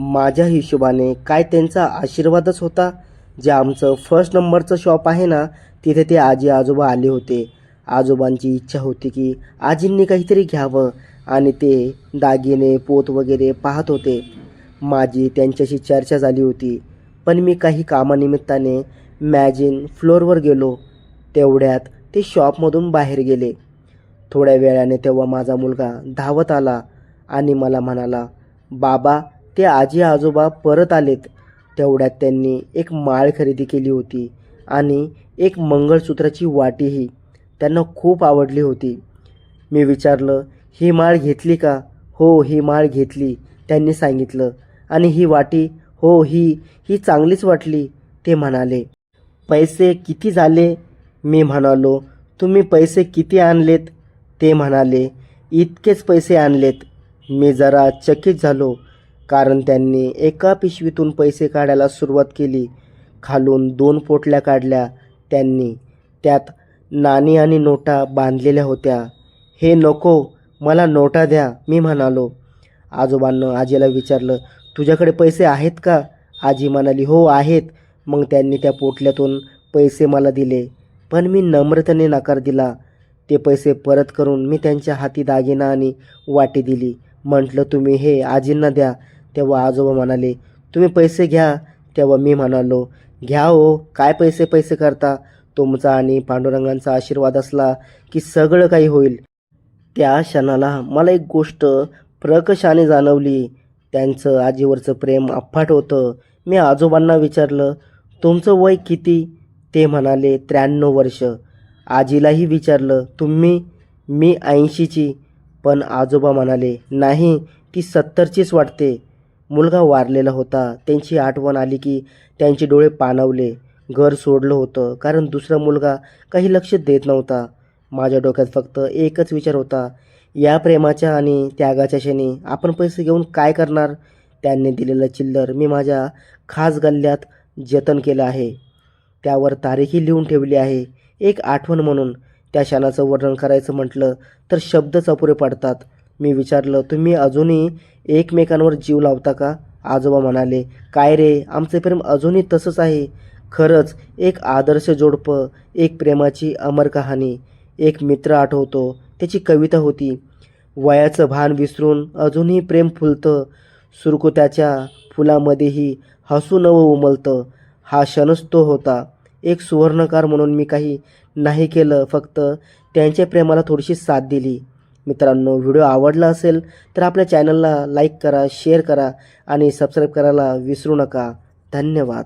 माझ्या हिशोबाने काय त्यांचा आशीर्वादच होता? जे आमचं फर्स्ट नंबरचं शॉप आहे ना तिथे ते आजी आजोबा आले होते. आजोबांची इच्छा होती की आजींनी काहीतरी घ्यावं आणि ते दागिने पोत वगैरे पाहत होते. माझी त्यांच्याशी चर्चा झाली होती. पण मी काही कामानिमित्ताने मॅजिन फ्लोअरवर गेलो. तेवढ्यात ते शॉपमधून बाहेर गेले. थोड्या वेळाने तेव्हा माझा मुलगा धावत आला आणि मला म्हणाला बाबा ते आजी आजोबा परत आलेत. तेवढ्यात त्यांनी एक माळ खरेदी केली होती आणि एक मंगळसूत्राची वाटीही त्यांना खूप आवडली होती. मी विचारलं ही माळ घेतली का? हो ही माळ घेतली त्यांनी सांगितलं. आणि ही वाटी? हो ही ही चांगलीच वाटली ते म्हणाले. पैसे किती झाले? मी म्हणालो. तुम्ही पैसे किती आणलेत? ते म्हणाले. इतकेच पैसे आणलेत. मी जरा चकित झालो. कारण त्यांनी एका पिशवीतून पैसे काढायला सुरुवात केली. खालून दोन पोटल्या काढल्या. त्यांनी त्यात नाणी आणि नोटा बांधलेल्या होत्या. हे नको मला नोटा द्या मी म्हणालो. आजोबांना आजीला विचारलं तुझ्याकडे पैसे आहेत का? आजी म्हणाली हो आहेत. मग त्यांनी त्या पोटल्यातून पैसे मला दिले. पण मी नम्रतेने नकार दिला. ते पैसे परत करून मी त्यांच्या हाती दागिना आणि वाटी दिली. म्हटलं तुम्ही हे आजींना द्या. तेव्हा आजोबा म्हणाले तुम्ही पैसे घ्या. तेव्हा मी म्हणालो घ्या हो काय पैसे पैसे करता? तुमचा आणि पांडुरंगांचा आशीर्वाद असला की सगळं काही होईल. त्या क्षणाला मला एक गोष्ट प्रकशाने जाणवली. त्यांचं आजीवरचं प्रेम अफाट होतं. मी आजोबांना विचारलं तुमचं वय किती? ते म्हणाले त्र्याण्णव वर्ष. आजीलाही विचारलं तुम्ही? मी ऐंशीची. पण आजोबा म्हणाले नाही ती सत्तरचीच वाटते. मुलगा वारलेला होता. त्यांची आठवण आली की त्यांचे डोळे पाणावले. घर सोडलं होतं कारण दुसरा मुलगा काही लक्ष देत नव्हता. माझ्या डोक्यात फक्त एकच विचार होता. या प्रेमाच्या आणि त्यागाच्या क्षणी आपण पैसे घेऊन काय करणार? त्यांनी दिलेलं चिल्लर मी माझ्या खास गल्ल्यात जतन केलं आहे. त्यावर तारीखही लिहून ठेवली आहे. एक आठवण म्हणून त्या क्षणाचं वर्णन करायचं म्हटलं तर शब्दच अपुरे पडतात. मी विचारलं तुम्ही अजूनही एकमेकांवर जीव लावता का? आजोबा म्हणाले काय रे आमचे प्रेम अजूनही तसंच आहे. खरंच एक आदर्श जोडपं एक प्रेमाची अमर कहाणी एक मित्र आठवतो त्याची कविता होती. वयाचं भान विसरून अजूनही प्रेम फुलतं सुरकुत्याच्या फुलामध्येही हसू नवं उमलतं. हा क्षणच तो होता. एक सुवर्णकार म्हणून मी काही नाही केलं फक्त त्यांच्या प्रेमाला थोडीशी साथ दिली. मित्रांनो व्हिडिओ आवडला असेल तर आपल्या चॅनलला लाईक करा शेअर करा आणि सबस्क्राईब करायला विसरू नका. धन्यवाद.